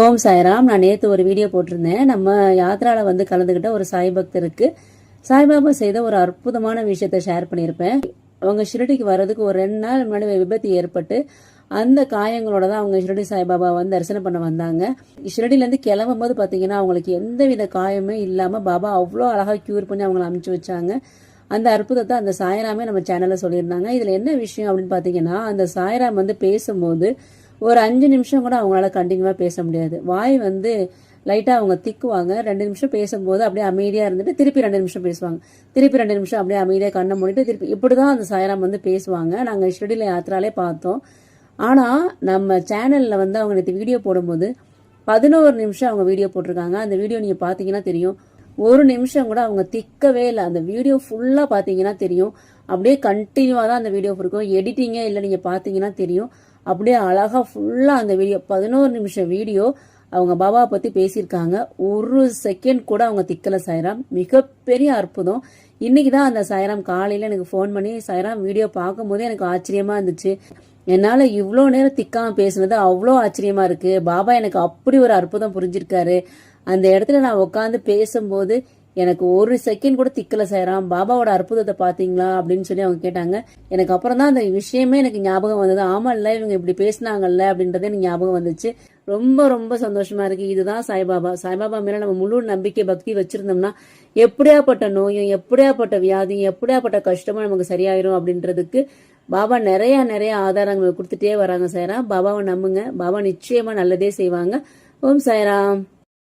ஓம் சாய்ராம். நான் நேற்று ஒரு வீடியோ போட்டிருந்தேன். நம்ம யாத்திராவில் வந்து கலந்துக்கிட்ட ஒரு சாய் பக்தருக்கு சாய்பாபா செய்த ஒரு அற்புதமான விஷயத்த ஷேர் பண்ணியிருப்பேன். அவங்க ஷிரடிக்கு வர்றதுக்கு ஒரு ரெண்டு நாள் முன்னாடி விபத்து ஏற்பட்டு அந்த காயங்களோட தான் அவங்க ஷிரடி சாய்பாபா வந்து தரிசனம் பண்ண வந்தாங்க. ஷிரடிலேருந்து கிளம்பும் போது பார்த்தீங்கன்னா அவங்களுக்கு எந்த வித காயமே இல்லாமல் பாபா அவ்வளோ அழகாக க்யூர் பண்ணி அவங்கள அமுச்சு வச்சாங்க. அந்த அற்புதத்தை அந்த சாய்ராமே நம்ம சேனலில் சொல்லியிருந்தாங்க. இதில் என்ன விஷயம் அப்படின்னு பார்த்தீங்கன்னா அந்த சாய்ராம் வந்து பேசும்போது ஒரு அஞ்சு நிமிஷம் கூட அவங்களால கண்டினியூவாக பேச முடியாது. வாய் வந்து லைட்டாக அவங்க திக்குவாங்க. ரெண்டு நிமிஷம் பேசும்போது அப்படியே அமைதியாக இருந்துட்டு திருப்பி ரெண்டு நிமிஷம் பேசுவாங்க. திருப்பி ரெண்டு நிமிஷம் அப்படியே அமைதியாக கண்ணை மூடிட்டு திருப்பி இப்படி தான் அந்த சாயராம் வந்து பேசுவாங்க. நாங்கள் ஷெடியூல யாத்திராலே பார்த்தோம். ஆனால் நம்ம சேனலில் வந்து அவங்க நேற்று வீடியோ போடும்போது பதினோரு நிமிஷம் அவங்க வீடியோ போட்டிருக்காங்க. அந்த வீடியோ நீங்கள் பார்த்தீங்கன்னா தெரியும். ஒரு நிமிஷம் கூட அவங்க திக்கவே இல்லை. அந்த வீடியோ ஃபுல்லாக பார்த்தீங்கன்னா தெரியும். அப்படியே கண்டினியூவாக தான் அந்த வீடியோ இருக்கும் எடிட்டிங்கே இல்லை நீங்கள் பார்த்தீங்கன்னா தெரியும். அப்படியே அழகாக ஃபுல்லாக அந்த வீடியோ பதினோரு நிமிஷம் வீடியோ அவங்க பாபாவை பற்றி பேசியிருக்காங்க. ஒரு செகண்ட் கூட அவங்க திக்கல சாய்ராம். மிகப்பெரிய அற்புதம். இன்னைக்கு தான் அந்த சாய்ராம் காலையில் எனக்கு ஃபோன் பண்ணி சாய்ராம் வீடியோ பார்க்கும்போதே எனக்கு ஆச்சரியமாக இருந்துச்சு. என்னால் இவ்வளோ நேரம் திக்காமல் பேசுனது அவ்வளோ ஆச்சரியமாக இருக்குது பாபா எனக்கு அப்படி ஒரு அற்புதம் புரிஞ்சிருக்காரு. அந்த இடத்துல நான் உட்காந்து பேசும்போது எனக்கு ஒரு செகண்ட் கூட திக்கல செய்யறான் பாபாவோட அற்புதத்தை பாத்தீங்களா அப்படின்னு சொல்லி அவங்க கேட்டாங்க. எனக்கு அப்புறம் தான் அந்த விஷயமே எனக்கு ஞாபகம் வந்தது. ஆமால்ல இவங்க இப்படி பேசினாங்கல்ல அப்படின்றதே எனக்கு ஞாபகம் வந்துச்சு. ரொம்ப ரொம்ப சந்தோஷமா இருக்கு. இதுதான் சாய்பாபா. சாய்பாபா மேல நம்ம முழு நம்பிக்கை பக்தி வச்சிருந்தோம்னா எப்படியாப்பட்ட நோயும் எப்படியாப்பட்ட வியாதியும் எப்படியாப்பட்ட கஷ்டமும் நமக்கு சரியாயிரும் அப்படின்றதுக்கு பாபா நிறைய நிறைய ஆதாரங்கள் கொடுத்துட்டே வராங்க சாய்ராம் பாபாவை நம்புங்க. பாபா நிச்சயமா நல்லதே செய்வாங்க. ஓம் சாய்ராம்.